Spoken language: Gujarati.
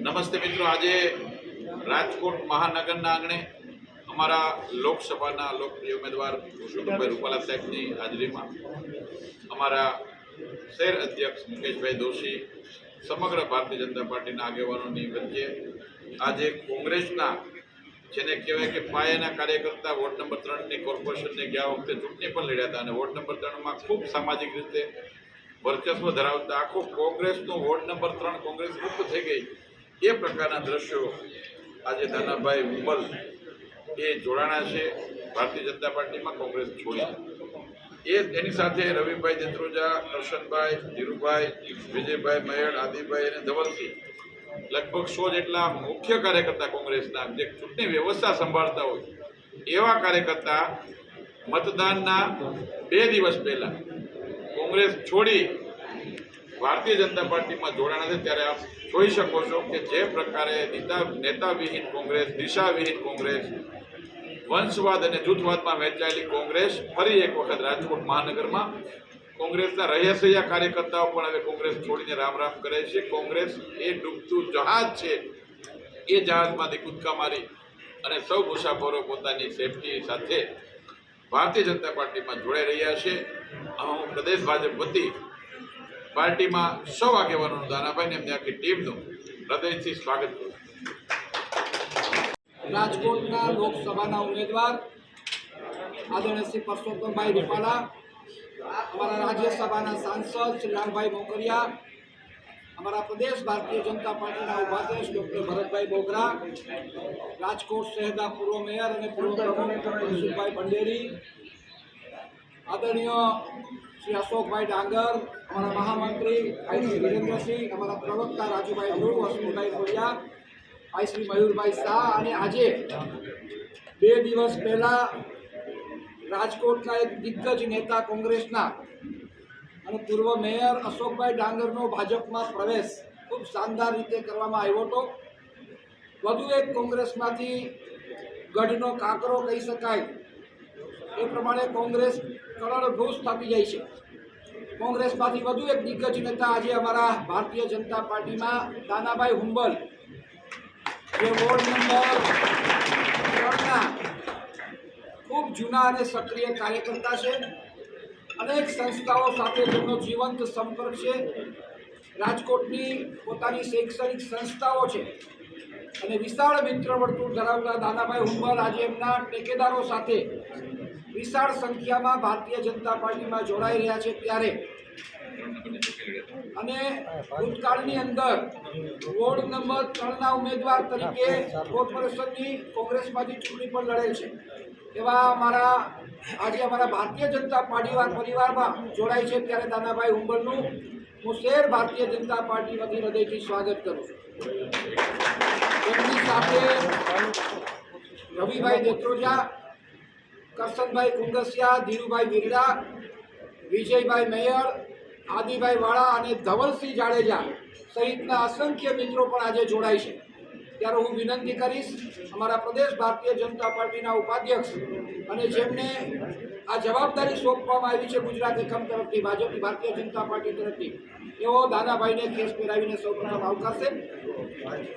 નમસ્તે મિત્રો, આજે રાજકોટ મહાનગરના આંગણે અમારા લોકસભાના લોકપ્રિય ઉમેદવાર પુરુષોત્તમભાઈ રૂપાલા સાહેબની હાજરીમાં અમારા શહેર અધ્યક્ષ મુકેશભાઈ દોશી, સમગ્ર ભારતીય જનતા પાર્ટીના આગેવાનોની વચ્ચે આજે કોંગ્રેસના જેને કહેવાય કે પાયાના કાર્યકર્તા વોર્ડ નંબર ત્રણની કોર્પોરેશનને ગયા વખતે ચૂંટણી પણ લડ્યા હતા અને વોર્ડ નંબર ત્રણમાં ખૂબ સામાજિક રીતે વર્ચસ્વ ધરાવતા આખો કોંગ્રેસનો વોર્ડ નંબર ત્રણ કોંગ્રેસ મુક્ત થઈ ગઈ. એ પ્રકારના દ્રશ્યો આજે નાનાભાઈ ઉમલ એ જોડાણા છે. ભારતીય જનતા પાર્ટીમાં કોંગ્રેસ છોડી. એ એની સાથે રવિભાઈ દેત્રોજા કરશનભાઈ ધીરુભાઈ, વિજયભાઈ મયડ આદિભાઈ અને ધવલસિંહ લગભગ સો જેટલા મુખ્ય કાર્યકર્તા કોંગ્રેસના જે ચૂંટણી વ્યવસ્થા સંભાળતા હોય એવા કાર્યકર્તા મતદાનના બે દિવસ પહેલા કોંગ્રેસ છોડી ભારતીય જનતા પાર્ટીમાં જોડાણ છે ત્યારે આપ જોઈ શકો છો કે જે પ્રકારે નેતા નેતાવિહીન કોંગ્રેસ દિશાવિહીન કોંગ્રેસ, વંશવાદ અને જૂથવાદમાં વહેંચાયેલી કોંગ્રેસ ફરી એક વખત રાજકોટ મહાનગરમાં કોંગ્રેસના રહસ્યા કાર્યકર્તાઓ પણ હવે કોંગ્રેસ છોડીને રામ રામ કરે છે. કોંગ્રેસ એ ડૂબતું જહાજ છે. એ જહાજમાંથી કૂદકા મારી અને સૌ મુસાફરો પોતાની સેફટી સાથે ભારતીય જનતા પાર્ટીમાં જોડાઈ રહ્યા છે. હું પ્રદેશ ભાજપ વતી પાર્ટીમાં સૌ આગેવાનોનું દાનાભાઈને એમની આખી ટીમનું હૃદયથી સ્વાગત કરું રાજકોટના લોકસભાના ઉમેદવાર આદરણીય શ્રી પરસોત્તમભાઈ રૂપાલા, અમારા રાજ્યસભાના સાંસદ શ્રી રામભાઈ મોકરિયા અમારા પ્રદેશ ભારતીય જનતા પાર્ટીના ઉપાધ્યક્ષ ડૉક્ટર ભરતભાઈ બોગરા, રાજકોટ શહેરના પૂર્વ મેયર અને પૂર્વ પ્રમુખ મનસુખભાઈ ભંડેરી આદરણીય શ્રી અશોકભાઈ ડાંગર, અમારા મહામંત્રી ભાઈ શ્રી વિરેન્દ્રસિંહ, અમારા પ્રવક્તા રાજુભાઈ ધ્રુવ અશ્વિનભાઈ ખોડિયા ભાઈ શ્રી મયુરભાઈ શાહ અને આજે બે દિવસ પહેલાં રાજકોટના એક દિગ્ગજ નેતા કોંગ્રેસના અને પૂર્વ મેયર અશોકભાઈ ડાંગરનો ભાજપમાં પ્રવેશ ખૂબ શાનદાર રીતે કરવામાં આવ્યો હતો. વધુ એક કોંગ્રેસમાંથી ગઢનો કાંકરો કહી શકાય એ પ્રમાણે કોંગ્રેસ કરોડભૂત સ્થાપી જાય છે. કોંગ્રેસમાંથી વધુ એક દિગ્ગજ નેતા આજે અમારા ભારતીય જનતા પાર્ટીમાં દાનાભાઈ હુંબલ. જે વોર્ડ નંબર ત્રણના ખૂબ જૂના અને સક્રિય કાર્યકર્તા છે. અનેક સંસ્થાઓ સાથે તેમનો જીવંત સંપર્ક છે. રાજકોટની પોતાની શૈક્ષણિક સંસ્થાઓ છે. અને વિશાળ મિત્ર વર્તુળ ધરાવતા દાનાભાઈ હુંબલ આજે એમના ટેકેદારો સાથે વિશાળ સંખ્યામાં ભારતીય જનતા પાર્ટીમાં જોડાઈ રહ્યા છે ત્યારે અને ભૂતકાળની અંદર વોર્ડ નંબર ત્રણના ઉમેદવાર તરીકે કોર્પોરેશનની કોંગ્રેસમાંથી ચૂંટણી પણ લડેલ છે. એવા અમારા, આજે અમારા ભારતીય જનતા પાર્ટી પરિવારમાં જોડાય છે. ત્યારે દાનાભાઈ ઉંબરનું હું શેર ભારતીય જનતા પાર્ટી વતી હૃદયથી સ્વાગત કરું છું. એમની સાથે રવિભાઈ દેત્રોજા કરશનભાઈ કુંગસિયા, ધીરુભાઈ વિરડા વિજયભાઈ મેયર, આદિભાઈ વાળા અને ધવલસિંહ જાડેજા સહિતના અસંખ્ય મિત્રો પણ આજે જોડાય છે. ત્યારે હું વિનંતી કરીશ અમારા પ્રદેશ ભારતીય જનતા પાર્ટીના ઉપાધ્યક્ષ અને જેમને આ જવાબદારી સોંપવામાં આવી છે ગુજરાત એકમ તરફથી ભાજપની ભારતીય જનતા પાર્ટી તરફથી એવો દાદાભાઈને કેસ પહેરાવીને સૌપ્રથમ આવકારશે.